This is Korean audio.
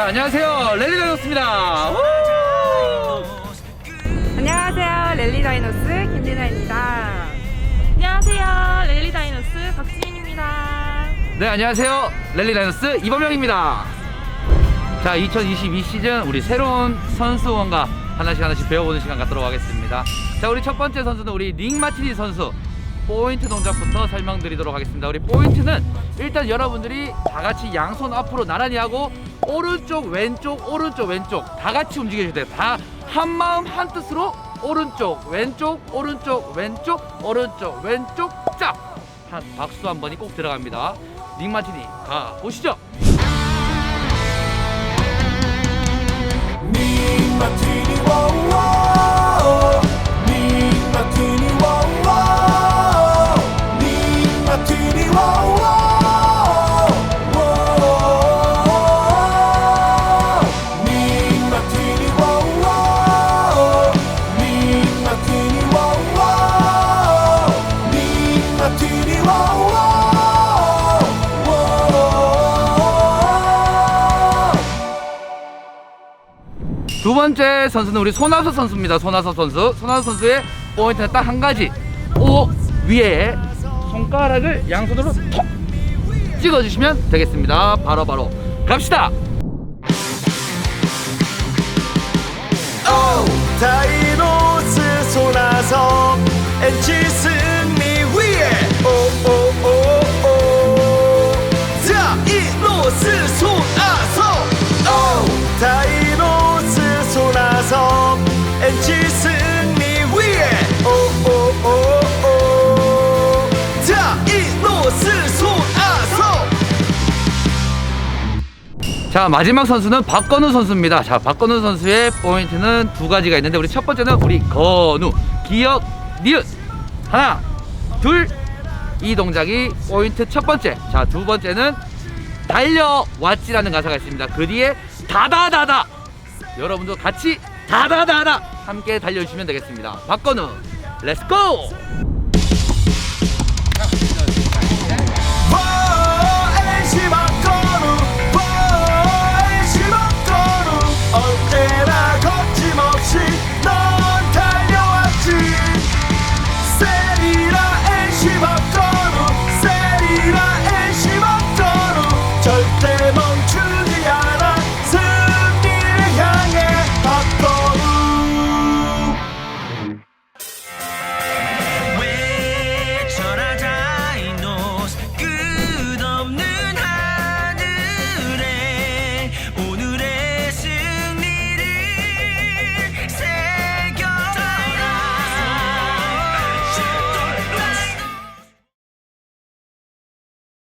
자, 안녕하세요. 랠리 다이노스입니다. 안녕하세요. 랠리 다이노스 김진아입니다. 안녕하세요. 랠리 다이너스 박지윤입니다. 네, 안녕하세요. 랠리 다이노스 이범영입니다. 자, 2022 시즌 우리 새로운 선수원과 하나씩 하나씩 배워보는 시간 갖도록 하겠습니다. 자, 우리 첫 번째 선수는 우리 닉 마티니 선수. 포인트 동작부터 설명드리도록 하겠습니다. 우리 포인트는 일단 여러분들이 다 같이 양손 앞으로 나란히 하고 오른쪽 왼쪽 오른쪽 왼쪽 다 같이 움직여주셔야 돼요. 다 한 마음 한 뜻으로 오른쪽 왼쪽 오른쪽 왼쪽 오른쪽 왼쪽 짝한 박수 한 번이 꼭 들어갑니다. 닉 마티니 가 보시죠. 두 번째 선수는 우리 손아섭 선수입니다. 손아섭 선수. 손아섭 선수의 포인트는 딱 한 가지. 오 위에 손가락을 양손으로 톡 찍어주시면 되겠습니다. 바로 바로 갑시다. 오 다이노스 손아섭 엔치 승 다이노스 손아섭 엔치 승리 위에 오오오오 다이노스 손아섭 자 마지막 선수는 박건우 선수입니다. 자 박건우 선수의 포인트는 두 가지가 있는데 우리 첫 번째는 우리 건우 기억 니은 하나 둘 이 동작이 포인트 첫 번째. 자 두 번째는 달려왔지라는 가사가 있습니다. 그 뒤에 다다다다 여러분도 같이 다다다다 함께 달려주시면 되겠습니다. 박건우 렛츠고!